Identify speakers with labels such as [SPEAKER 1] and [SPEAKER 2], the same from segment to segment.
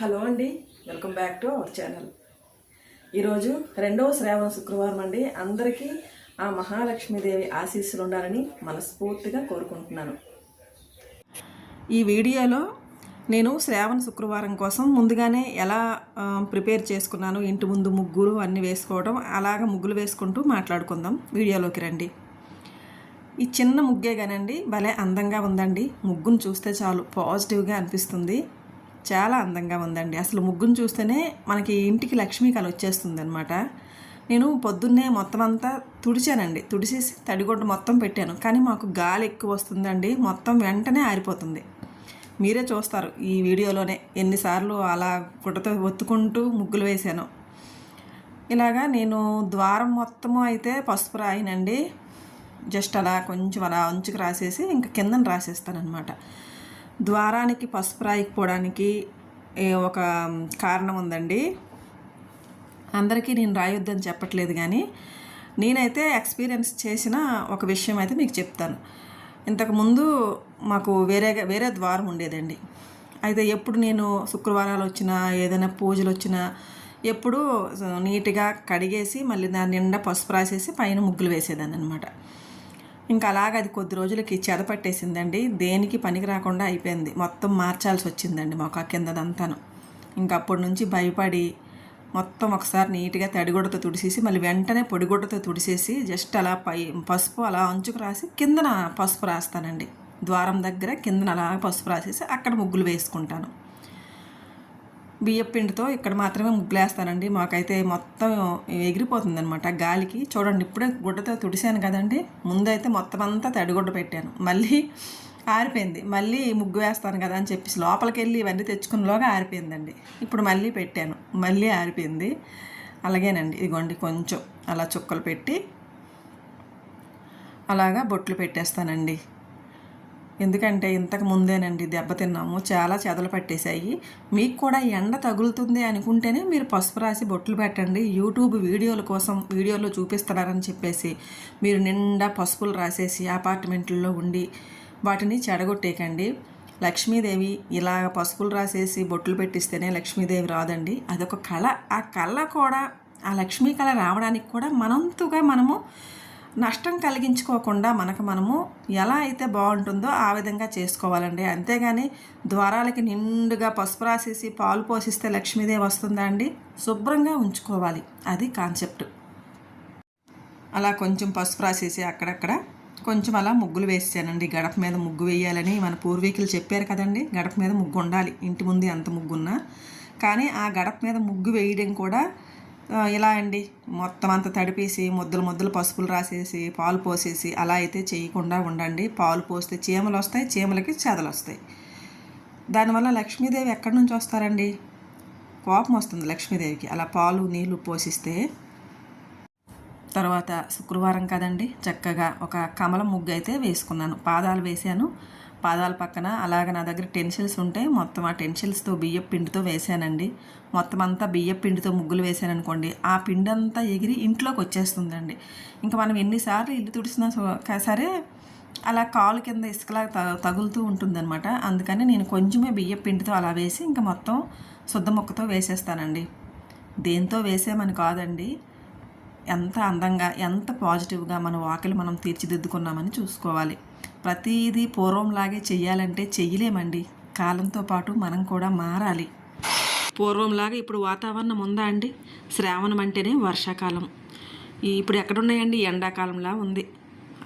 [SPEAKER 1] Hello అండి welcome back to our channel. ఈరోజు రెండవ శ్రావణ శుక్రవారం అండి. అందరికీ ఆ మహాలక్ష్మీదేవి ఆశీస్సులు ఉండాలని మనస్ఫూర్తిగా కోరుకుంటున్నాను. ఈ వీడియోలో నేను శ్రావణ శుక్రవారం కోసం ముందుగానే ఎలా ప్రిపేర్ చేసుకున్నాను ఇంటి ముందు ముగ్గులు అన్నీ వేసుకోవడం అలాగ ముగ్గులు వేసుకుంటూ మాట్లాడుకుందాం. వీడియోలోకి రండి. ఈ చిన్న ముగ్గే కానండి భలే అందంగా ఉందండి. ముగ్గును చూస్తే చాలు పాజిటివ్గా అనిపిస్తుంది. చాలా అందంగా ఉందండి. అసలు ముగ్గును చూస్తేనే మనకి ఇంటికి లక్ష్మీ కళ వచ్చేస్తుంది అనమాట నేను పొద్దున్నే మొత్తం అంతా తుడిచానండి. తుడిచేసి తడిగుడ్డ మొత్తం పెట్టాను. కానీ మాకు గాలి ఎక్కువ వస్తుందండి. మొత్తం వెంటనే ఆరిపోతుంది. మీరే చూస్తారు ఈ వీడియోలోనే ఎన్నిసార్లు అలా గుడ్డతో ఒత్తుకుంటూ ముగ్గులు వేశాను. ఇలాగా నేను ద్వారం మొత్తము అయితే పసుపు రాయినండి. జస్ట్ అలా కొంచెం అలా అంచుకు రాసేసి ఇంకా కిందన రాసేస్తానమాట ద్వారానికి పసుపు రాయకపోవడానికి ఒక కారణం ఉందండి. అందరికీ నేను రాయొద్దని చెప్పట్లేదు కానీ నేనైతే ఎక్స్పీరియన్స్ చేసిన ఒక విషయం అయితే మీకు చెప్తాను. ఇంతకుముందు మాకు వేరే వేరే ద్వారం ఉండేదండి. అయితే ఎప్పుడు నేను శుక్రవారాలు వచ్చినా ఏదైనా పూజలు వచ్చినా ఎప్పుడు నీట్గా కడిగేసి మళ్ళీ దాని నిండా పసుపు రాసేసి పైన ముగ్గులు వేసేదాన్ని అనమాట ఇంకా అలాగ అది కొద్ది రోజులకి చెద పట్టేసిందండి దేనికి పనికి రాకుండా అయిపోయింది. మొత్తం మార్చాల్సి వచ్చిందండి మాకు ఆ కిందదంతాను. ఇంకా అప్పటి నుంచి భయపడి మొత్తం ఒకసారి నీట్గా తడిగుడ్డతో తుడిసేసి మళ్ళీ వెంటనే పొడిగుడ్డతో తుడిసేసి జస్ట్ అలా పై పసుపు అలా అంచుకు రాసి కిందన పసుపు రాస్తానండి. ద్వారం దగ్గర కిందన అలా పసుపు రాసేసి అక్కడ ముగ్గులు వేసుకుంటాను. బియ్యం పిండితో ఇక్కడ మాత్రమే ముగ్గులేస్తానండి. మాకైతే మొత్తం ఎగిరిపోతుంది అనమాట గాలికి. చూడండి ఇప్పుడే గుడ్డతో తుడిసాను కదండి. ముందైతే మొత్తం అంతా తడిగుడ్డ పెట్టాను. మళ్ళీ ఆరిపోయింది. మళ్ళీ ముగ్గు వేస్తాను కదా అని చెప్పేసి లోపలికి వెళ్ళి ఇవన్నీ తెచ్చుకున్నలోగా ఆరిపోయిందండి. ఇప్పుడు మళ్ళీ పెట్టాను. మళ్ళీ ఆరిపోయింది. అలాగేనండి. ఇదిగోండి కొంచెం అలా చుక్కలు పెట్టి అలాగా బొట్లు పెట్టేస్తానండి. ఎందుకంటే ఇంతకు ముందేనండి దెబ్బతిన్నాము చాలా చెదలు పట్టేశాయి. మీకు కూడా ఎండ తగులుతుంది అనుకుంటేనే మీరు పసుపు రాసి బొట్లు పెట్టండి యూట్యూబ్ వీడియోల కోసం వీడియోలో చూపిస్తున్నారని చెప్పేసి. మీరు నిండా పసుపులు రాసేసి అపార్ట్మెంట్లో ఉండి వాటిని చెడగొట్టేయకండి. లక్ష్మీదేవి ఇలా పసుపులు రాసేసి బొట్లు పెట్టిస్తేనే లక్ష్మీదేవి రాదండి. అదొక కళ. ఆ కళ కూడా ఆ లక్ష్మీ కళ రావడానికి కూడా మనంతుగా మనము నష్టం కలిగించుకోకుండా మనకు మనము ఎలా అయితే బాగుంటుందో ఆ విధంగా చేసుకోవాలండి. అంతేగాని ద్వారాలకి నిండుగా పసుపు రాసేసి పాలు పోసిస్తే లక్ష్మీదేవి వస్తుందా అండి? శుభ్రంగా ఉంచుకోవాలి. అది కాన్సెప్ట్. అలా కొంచెం పసుపు రాసేసి అక్కడక్కడ కొంచెం అలా ముగ్గులు వేసానండి గడప మీద ముగ్గు వేయాలని మన పూర్వీకులు చెప్పారు కదండి. గడప మీద ముగ్గు ఉండాలి. ఇంటి ముందు ఎంత ముగ్గున్నా. కానీ ఆ గడప మీద ముగ్గు వేయడం కూడా ఇలా అండి. మొత్తం అంతా తడిపేసి ముద్దలు ముద్దలు పసుపులు రాసేసి పాలు పోసేసి అలా అయితే చేయకుండా ఉండండి. పాలు పోస్తే చీమలు వస్తాయి చీమలకి చెదలు వస్తాయి. దానివల్ల లక్ష్మీదేవి ఎక్కడి నుంచి వస్తారండి? కోపం వస్తుంది లక్ష్మీదేవికి. అలా పాలు నీళ్ళు పోసిస్తే తర్వాత శుక్రవారం కదండి చక్కగా ఒక కమల ముగ్గు అయితే వేసుకున్నాను. పాదాలు వేసాను పాదాల పక్కన అలాగ నా దగ్గర టెన్షిల్స్ ఉంటే మొత్తం ఆ టెన్షిల్స్తో బియ్యం పిండితో వేసానండి. మొత్తం అంతా బియ్యం పిండితో ముగ్గులు వేసాను అనుకోండి ఆ పిండి అంతా ఎగిరి ఇంట్లోకి వచ్చేస్తుందండి. ఇంకా మనం ఎన్నిసార్లు ఇల్లు తుడిచినా సో- కా- సరే అలా కాలు కింద ఇసుకలా త- తగులుతూ ఉంటుందన్నమాట. అందుకని నేను కొంచెమే బియ్యం పిండితో అలా వేసి ఇంకా మొత్తం శుద్ధ మొక్కతో వేసేస్తానండి. దేంతో వేసామని కాదండి. ఎంత అందంగా ఎంత పాజిటివ్గా మన వాకిలు మనం తీర్చిదిద్దుకున్నామని చూసుకోవాలి. ప్రతిదీ పూర్వంలాగే చెయ్యాలంటే చెయ్యలేమండి. కాలంతో పాటు మనం కూడా మారాలి. పూర్వంలాగా ఇప్పుడు వాతావరణం ఉందా అండి? శ్రావణం అంటేనే వర్షాకాలం. ఇప్పుడు ఎక్కడున్నాయండి? ఎండాకాలంలా ఉంది.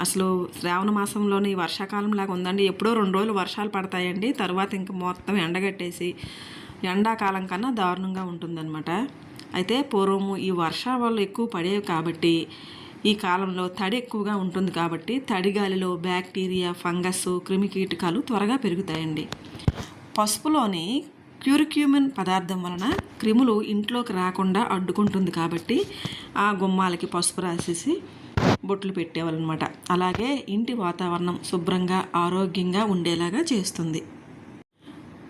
[SPEAKER 1] అసలు శ్రావణ మాసంలోని వర్షాకాలంలాగా ఉందండి. ఎప్పుడో రెండు రోజులు వర్షాలు పడతాయండి. తర్వాత ఇంక మొత్తం ఎండగట్టేసి ఎండాకాలం కన్నా దారుణంగా ఉంటుందన్నమాట. అయితే పూర్వము ఈ వర్షాలు ఎక్కువ పడేవి కాబట్టి ఈ కాలంలో తడి ఎక్కువగా ఉంటుంది కాబట్టి తడి గాలిలో బ్యాక్టీరియా ఫంగస్ క్రిమికీటకాలు త్వరగా పెరుగుతాయండి. పసుపులోని క్యూరిక్యూమిన్ పదార్థం వలన క్రిములు ఇంట్లోకి రాకుండా అడ్డుకుంటుంది కాబట్టి ఆ గుమ్మాలకి పసుపు రాసేసి బొట్లు పెట్టేవాళ్ళనమాట. అలాగే ఇంటి వాతావరణం శుభ్రంగా ఆరోగ్యంగా ఉండేలాగా చేస్తుంది.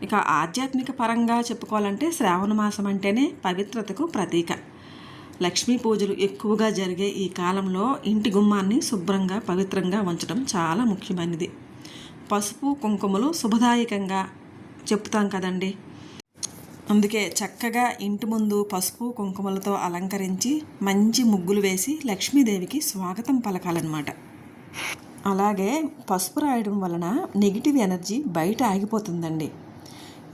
[SPEAKER 1] ఇక ఆధ్యాత్మిక పరంగా చెప్పుకోవాలంటే శ్రావణ మాసం అంటేనే పవిత్రతకు ప్రతీక. లక్ష్మీ పూజలు ఎక్కువగా జరిగే ఈ కాలంలో ఇంటి గుమ్మాన్ని శుభ్రంగా పవిత్రంగా ఉంచడం చాలా ముఖ్యమైనది. పసుపు కుంకుమలు శుభదాయకంగా చెప్తాం కదండి. అందుకే చక్కగా ఇంటి ముందు పసుపు కుంకుమలతో అలంకరించి మంచి ముగ్గులు వేసి లక్ష్మీదేవికి స్వాగతం పలకాలన్నమాట. అలాగే పసుపు రాయడం వలన నెగిటివ్ ఎనర్జీ బయట ఆగిపోతుందండి.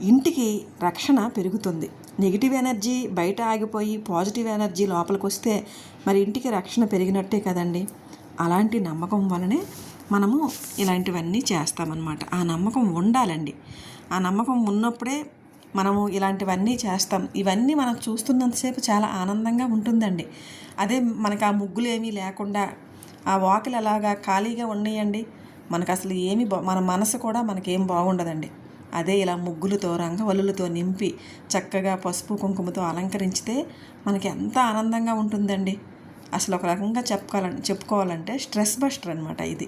[SPEAKER 1] ఇంటికి రక్షణ పెరుగుతుంది. నెగిటివ్ ఎనర్జీ బయట ఆగిపోయి పాజిటివ్ ఎనర్జీ లోపలికి వస్తే మరి ఇంటికి రక్షణ పెరిగినట్టే కదండి. అలాంటి నమ్మకం వలనే మనము ఇలాంటివన్నీ చేస్తామన్నమాట. ఆ నమ్మకం ఉండాలండి. ఆ నమ్మకం ఉన్నప్పుడే మనము ఇలాంటివన్నీ చేస్తాం. ఇవన్నీ మనం చూస్తున్నంతసేపు చాలా ఆనందంగా ఉంటుందండి. అదే మనకు ఆ ముగ్గులు ఏమీ లేకుండా ఆ వాకిలు అలాగా ఖాళీగా ఉన్నాయండి. మనకు అసలు ఏమి మన మనసు కూడా మనకేం బాగుండదండి. అదే ఇలా ముగ్గులతో రంగవల్లులతో నింపి చక్కగా పసుపు కుంకుమతో అలంకరించితే మనకి ఎంత ఆనందంగా ఉంటుందండి. అసలు ఒక రకంగా చెప్పుకోవాలంటే చెప్పుకోవాలంటే స్ట్రెస్ బస్టర్ అనమాట ఇది.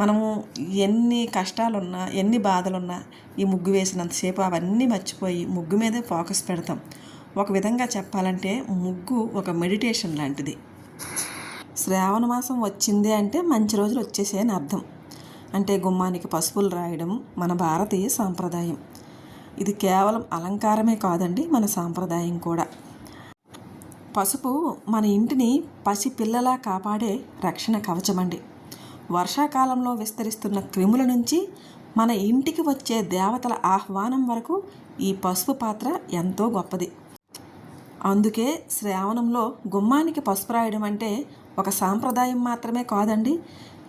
[SPEAKER 1] మనము ఎన్ని కష్టాలున్నా ఎన్ని బాధలున్నా ఈ ముగ్గు వేసినంతసేపు అవన్నీ మర్చిపోయి ముగ్గు మీదే ఫోకస్ పెడతాం. ఒక విధంగా చెప్పాలంటే ముగ్గు ఒక మెడిటేషన్ లాంటిది. శ్రావణ మాసం వచ్చింది అంటే మంచి రోజులు వచ్చేసాయని అర్థం. అంటే గుమ్మానికి పసుపులు రాయడం మన భారతీయ సాంప్రదాయం. ఇది కేవలం అలంకారమే కాదండి మన సాంప్రదాయం కూడా. పసుపు మన ఇంటిని పసి పిల్లలా కాపాడే రక్షణ కవచమండి. వర్షాకాలంలో విస్తరిస్తున్న క్రిముల నుంచి మన ఇంటికి వచ్చే దేవతల ఆహ్వానం వరకు ఈ పసుపు పాత్ర ఎంతో గొప్పది. అందుకే శ్రావణంలో గుమ్మానికి పసుపు రాయడం అంటే ఒక సాంప్రదాయం మాత్రమే కాదండి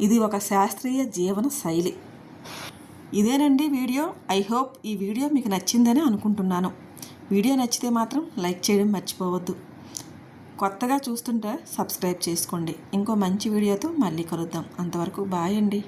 [SPEAKER 1] ఇది ఒక శాస్త్రీయ జీవన శైలి. ఇదేనండి వీడియో. ఐ హోప్ ఈ వీడియో మీకు నచ్చిందని అనుకుంటున్నాను. వీడియో నచ్చితే మాత్రం లైక్ చేయడం మర్చిపోవద్దు. కొత్తగా చూస్తుంటే సబ్స్క్రైబ్ చేసుకోండి. ఇంకో మంచి వీడియోతో మళ్ళీ కలుద్దాం. అంతవరకు బాయ్ అండి.